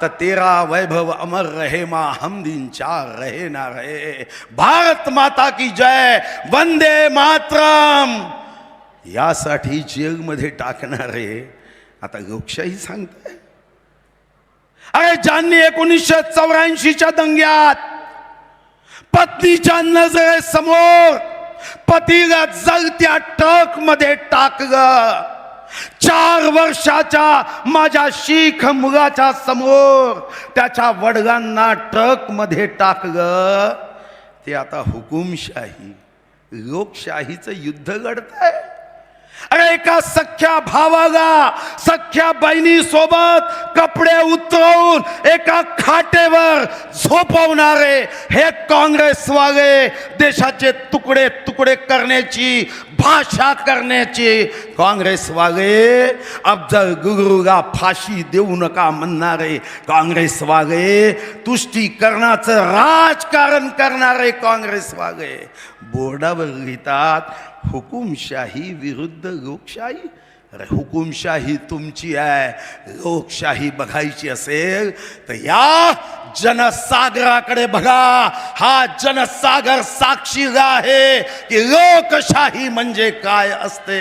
का तेरा वैभव अमर रहे मा हम दिन चार रहे ना रहे। भारत माता की जय वंदे मातरम। यासाठी जेलमध्ये टाकणारे आता लोकशाही सांगते अरे ज्यांनी एकोणीसशे चौऱ्याऐंशीच्या दंग्यात पत्नीच्या नजरेसमोर पतीला जलत्या ट्रकमध्ये टाकलं चार वर्षाच्या माझ्या शीख मुलाच्या समोर त्याच्या वडिलांना ट्रकमध्ये टाकलं ते आता हुकुमशाही लोकशाहीचं युद्ध घडतंय. अरे एका सख्या भावाला सख्या बहिणी सोबत कपडे उतरवून एका खाटेवर झोपवणारे हे काँग्रेसवाले देशाचे तुकडे तुकडे करण्याची तमाशा करण्याची काँग्रेसवाले अफजल गुरुला फाशी देऊ नका म्हणणारे काँग्रेसवाले तुष्टीकरणाचं राजकारण करणारे काँग्रेसवाले. बोर्डावर लिहितात हुकुमशाही विरुद्ध लोकशाही. अरे हुकुमशाही तुमची आहे. लोकशाही बघायची असेल तर या जनसागराकडे बघा. हा जनसागर साक्षी आहे की लोकशाही म्हणजे काय असते?